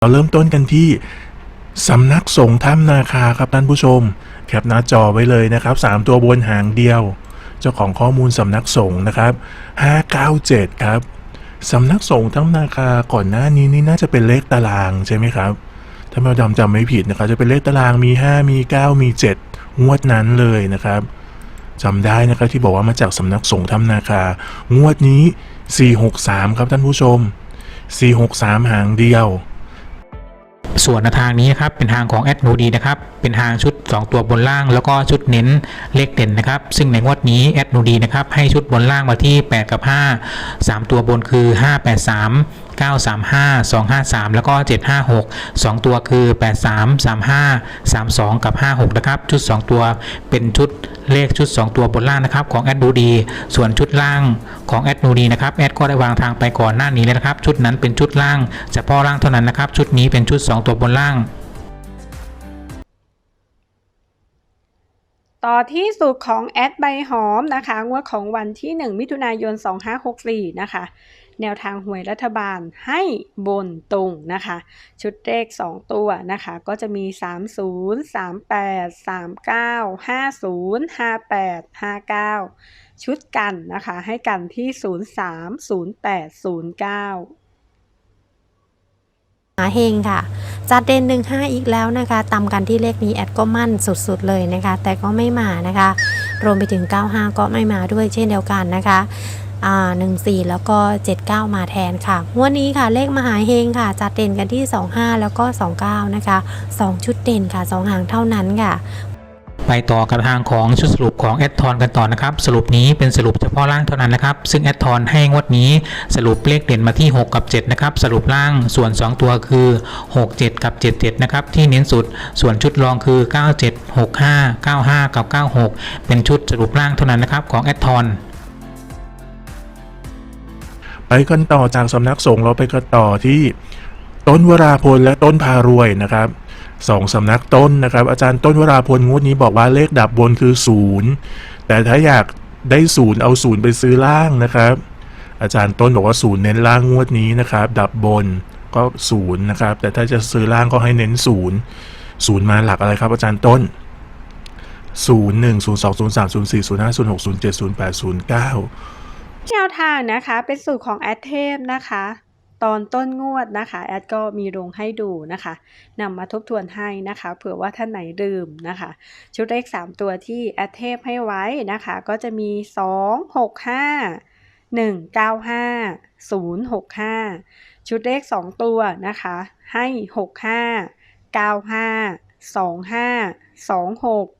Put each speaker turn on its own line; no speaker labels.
เราเริ่มต้นกันที่สำนักสงฆ์ถ้ำนาคาครับท่านผู้ชม แคปหน้าจอไว้เลยนะครับ 3 ตัวบนหางเดียว เจ้าของข้อมูลสำนักสงฆ์นะครับ 597 ครับสำนักสงฆ์ถ้ำนาคาก่อนหน้านี้นี่น่าจะเป็นเลขตารางใช่ไหมครับ ถ้าแมวดำจำไม่ผิดนะครับ จะเป็นเลขตารางมี 5 มี 9 มี 7 งวดนั้นเลยนะครับจำได้นะครับที่บอกว่ามาจากสำนักสงฆ์ถ้ำนาคา งวดนี้ 463 ครับท่านผู้ชม 463 หางเดียว
ส่วนทางนี้ครับเป็นทางของแอดนูดีนะครับเป็นทางชุด 2 ตัวบนล่าง แล้วก็ชุดเน้นเลขเด่นนะครับ ซึ่งในงวดนี้แอดนูดีนะครับให้ชุดบนล่างมาที่ 8 กับ 5 3 ตัวบนคือ 583 935 253 แล้วก็ 756 2 ตัวคือ 83 35 32 กับ 56 นะครับ ชุด 2 ตัวเป็นชุดเลขชุด 2 ตัวบนล่างนะครับของแอดนูดีส่วนชุดล่างของแอดนูดีนะครับแอดก็ได้วางทางไปก่อนหน้านี้แล้วนะครับ ชุดนั้นเป็นชุดล่างเฉพาะล่างเท่านั้นนะครับ ชุดนี้เป็นชุด 2 ตัวบนล่าง
ต่อที่สูตรของแอดใบหอมนะคะ งวดของวันที่ 1 มิถุนายน 2564 นะคะ แนวทางหวยรัฐบาลให้บนตรงนะคะ ชุดเลข 2 ตัวนะคะ ก็จะมี 30 38 39 50 58 59 ชุดกันนะคะ ให้กันที่ 03 08 09
หาเฮงค่ะ จัดเด่นหนึ่งห้าอีกแล้วนะคะตามกันที่เลขนี้แอดก็มั่นสุดๆเลยนะคะ แต่ก็ไม่มานะคะ รวมไปถึง 95 ก็ไม่มาด้วยเช่นเดียวกันนะคะ 14 แล้วก็ 79 มาแทนค่ะงวดนี้ค่ะเลขมหาเฮงค่ะจัดเด่นกันที่ 25 แล้วก็ 29 นะคะ 2 ชุดเด่นค่ะ 2 หางเท่านั้นค่ะ
ไปต่อกับทางของชุดสรุปของแอดทอนกันต่อนะครับ สรุปนี้เป็นสรุปเฉพาะล่างเท่านั้นนะครับ ซึ่งแอดทอนให้งวดนี้สรุปเลขเด่นมาที่ 6 กับ 7 นะครับ สรุปล่างส่วน 2 ตัวคือ 6 7 กับ 7 7 นะครับ ที่เน้นสุดส่วนชุดรองคือ 97 65 95 กับ 96 เป็นชุดสรุปล่างเท่านั้นนะครับของแอดทอน
ไปกันต่อจากสำนักสงฆ์เราไปกันต่อที่ต้นวราพลและต้นพารวยนะครับสองสำนักต้นนะครับ อาจารย์ต้นวราพลงวดนี้บอกว่าเลขดับบนคือศูนย์แต่ถ้าอยากได้ศูนย์เอาศูนย์ไปซื้อล่างนะครับ อาจารย์ต้นบอกว่าศูนย์เน้นล่างงวดนี้นะครับ ดับบนก็ศูนย์นะครับ แต่ถ้าจะซื้อล่างก็ให้เน้นศูนย์ศูนย์มาหลักอะไรครับ อาจารย์ต้นศูนย์หนึ่งศูนย์สองศูนย์สามศูนย์สี่ศูนย์ห้าศูนย์หกศูนย์เจ็ดศูนย์แปดศูนย์เก้า แปดศูนย์เก้า
แนวทางนะคะเป็นสูตรของแอดเทพนะคะ ตอนต้นงวดนะคะแอดก็มีลงให้ดูนะคะนำมาทบทวนให้นะคะเผื่อว่าท่านไหนลืมนะคะ ชุดเลข 3 ตัวที่แอดเทพให้ไว้นะคะ ก็จะมี 2 6 5 1 9 5 0 6 5 ชุดเลข 2 ตัวนะคะ ให้ 6 5 9 5 2 5 2 6